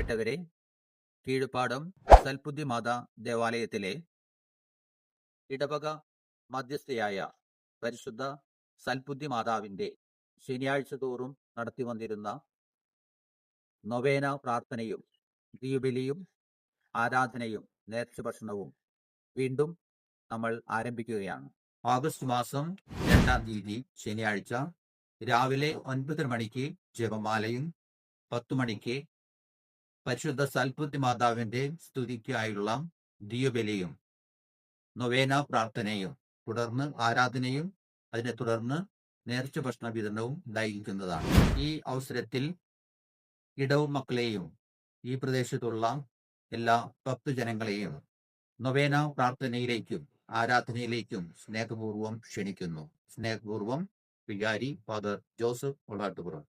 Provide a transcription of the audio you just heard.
പ്രിയപ്പെട്ടവരെ കീഴുപാടം സൽബുദ്ധി മാതാ ദേവാലയത്തിലെ ഇടവക മധ്യസ്ഥയായ പരിശുദ്ധ സൽബുദ്ധി മാതാവിന്റെ ശനിയാഴ്ച തോറും നടത്തി വന്നിരുന്ന നൊവേന പ്രാർത്ഥനയും ദീപലിയും ആരാധനയും നേർച്ച ഭക്ഷണവും വീണ്ടും നമ്മൾ ആരംഭിക്കുകയാണ്. ഓഗസ്റ്റ് മാസം രണ്ടാം തീയതി ശനിയാഴ്ച രാവിലെ ഒൻപത് മണിക്ക് ജപമാലയും പത്തു മണിക്ക് പരിശുദ്ധ സൽപുത്തി മാതാവിന്റെ സ്തുതിക്കായുള്ള ദിയബലിയും നൊവേന പ്രാർത്ഥനയും തുടർന്ന് ആരാധനയും അതിനെ തുടർന്ന് നേർച്ച ഭക്ഷണ വിതരണവും ഉണ്ടായിരിക്കുന്നതാണ്. ഈ അവസരത്തിൽ ഇടവും മക്കളെയും ഈ പ്രദേശത്തുള്ള എല്ലാ ഭക്തജനങ്ങളെയും നൊവേന പ്രാർത്ഥനയിലേക്കും ആരാധനയിലേക്കും സ്നേഹപൂർവം ക്ഷണിക്കുന്നു. സ്നേഹപൂർവം വികാരി ഫാദർ ജോസഫ് ഒളാട്ടുപുറം